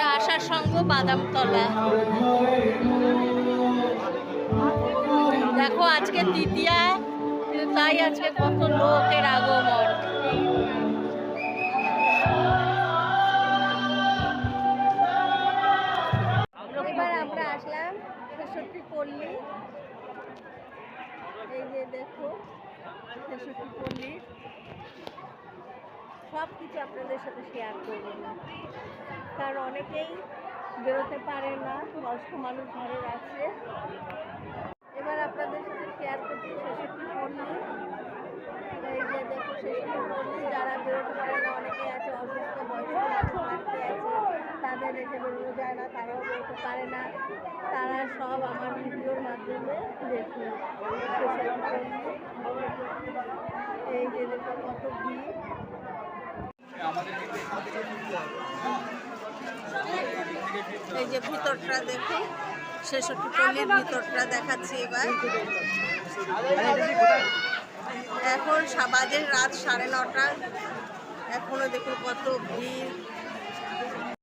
এটা আশার সঙ্গ বাদামতলা দেখো, আজকে তৃতীয়া তাই আজকে কত লোকের আগমন। এবার আমরা আসলাম ছেষট্টি পল্লী। এই যে দেখো ছেষট্টি পল্লী। সব কিছু আপনাদের সাথে শেয়ার করব না। কারণ অনেকেই বেরোতে পারে না, বয়স্ক মানুষ ঘরে আছে। এবার আপনাদের সাথে শেয়ার করছি ছেষট্টি পল্লী এই যে দেখো ছেষট্টি পল্লী যারা বেরোতে পারে না, অনেকেই আছে অসুস্থ, বয়স্ক আছে। তাদের রেখে বেরোনো যায় না, তারাও বেরোতে পারে না। তারা সব আমার ভিডিওর মাধ্যমে দেখুন। পল্লী এই যে দেখো, কত ভিড়। এই যে ভিতরটা দেখো, ছেষট্টি পল্লীর ভিতরটা দেখাচ্ছি এবার। এখন সাবাজের রাত সাড়ে নটা। এখনও দেখুন কত